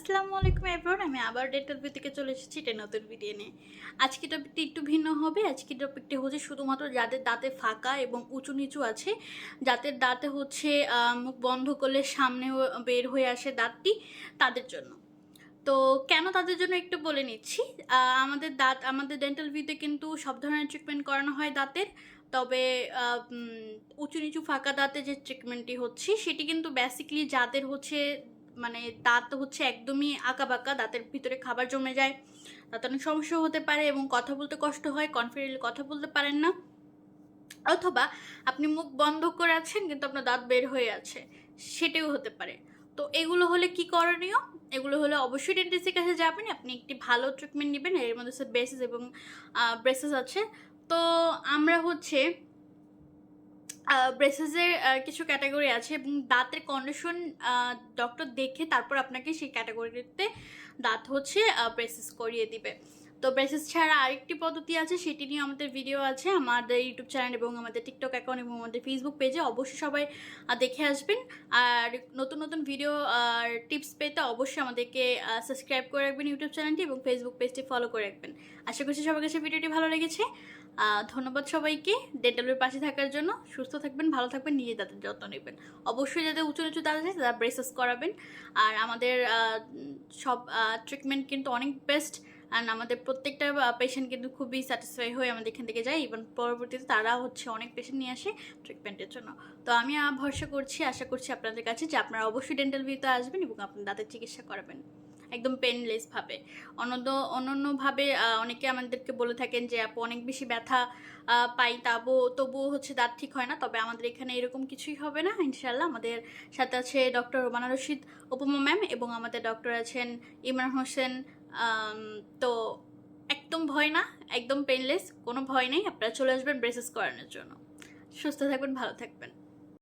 আসসালামু আলাইকুম এভরিওয়ান আমি আবার ডেন্টাল থেকে চলে এসেছি এটা নতুন ভিডিও নিয়ে। আজকে টপিকটি একটু ভিন্ন হবে, আজকে টপিকটি হচ্ছে শুধুমাত্র যাদের দাঁতে ফাঁকা এবং উঁচু নিচু আছে, যাদের দাঁতে হচ্ছে মুখ বন্ধ করলে সামনে বের হয়ে আসে দাঁতটি, তাদের জন্য। তো কেন তাদের জন্য একটু বলে নিচ্ছি আমাদের দাঁত, আমাদের ডেন্টাল ভিউতে কিন্তু সব ধরনের ট্রিটমেন্ট করানো হয় দাঁতের, তবে উঁচু নিচু ফাঁকা দাঁতে যে ট্রিটমেন্টটি হচ্ছে, সেটি কিন্তু বেসিক্যালি যাদের হচ্ছে মানে দাঁত হচ্ছে একদমই আঁকা বাঁকা দাঁতের ভিতরে খাবার জমে যায় তাতে অনেক সমস্যা হতে পারে এবং কথা বলতে কষ্ট হয় কনফিডেন্টলি কথা বলতে পারেন না। অথবা আপনি মুখ বন্ধ করে আছেন কিন্তু আপনার দাঁত বের হয়ে আছে, সেটাও হতে পারে। তো এগুলো হলে কি করণীয়? এগুলো হলে অবশ্যই ডেন্টিস্টের কাছে যাবেন, আপনি একটি ভালো ট্রিটমেন্ট নেবেন, এর মধ্যে বেসিস এবং ব্রেসেস আছে। তো আমরা হচ্ছে ব্রেসেসের কিছু ক্যাটাগরি আছে এবং দাঁতের কন্ডিশন ডক্টর দেখে তারপর আপনাকে সেই ক্যাটাগরিতে দাঁত হচ্ছে ব্রেসেস করিয়ে দিবে। তো ব্রেসেস ছাড়া আরেকটি পদ্ধতি আছে, সেটি নিয়ে আমাদের ভিডিও আছে আমাদের ইউটিউব চ্যানেল এবং আমাদের টিকটক অ্যাকাউন্ট এবং আমাদের ফেসবুক পেজে অবশ্যই সবাই দেখে আসবেন। আর নতুন নতুন ভিডিও আর টিপস পেতে অবশ্যই আমাদেরকে সাবস্ক্রাইব করে রাখবেন ইউটিউব চ্যানেলটি এবং ফেসবুক পেজটি ফলো করে রাখবেন। আশা করছি সবার কাছে ভিডিওটি ভালো লেগেছে। ধন্যবাদ সবাইকে। ডেন্টালের পাশে থাকার জন্য সুস্থ থাকবেন, ভালো থাকবেন নিজে দাঁতের যত্ন নেবেন। অবশ্যই যাদের উঁচু নিচু দাঁত আছে, তারা ব্রেসেস করাবেন। আর আমাদের সব ট্রিটমেন্ট কিন্তু অনেক বেস্ট অ্যান্ড আমাদের প্রত্যেকটা পেশেন্ট কিন্তু খুবই স্যাটিসফাই হয়ে আমাদের এখান থেকে যায়। ইভেন পরবর্তীতে তারা হচ্ছে অনেক পেশেন্ট নিয়ে আসে ট্রিটমেন্টের জন্য। তো আমি ভরসা করছি, আশা করছি আপনাদের কাছে যে আপনারা অবশ্যই ডেন্টাল ভিউতে আসবেন এবং আপনার দাঁতের চিকিৎসা করাবেন। একদম পেনলেসভাবে অনন্য, অনন্যভাবে অনেকে আমাদেরকে বলে থাকেন যে, আপু, অনেক বেশি ব্যথা পাই, তাবো, তবুও হচ্ছে দাঁত ঠিক হয় না। তবে আমাদের এখানে এরকম কিছুই হবে না ইনশাল্লাহ আমাদের সাথে আছে ডক্টর রোমানা রশিদ উপমা ম্যাম এবং আমাদের ডক্টর আছেন ইমরান হোসেন। তো একদম ভয় না, একদম পেনলেস কোনো ভয় নেই। আপনারা চলে আসবেন ব্রেসেস করানোর জন্য। সুস্থ থাকবেন, ভালো থাকবেন।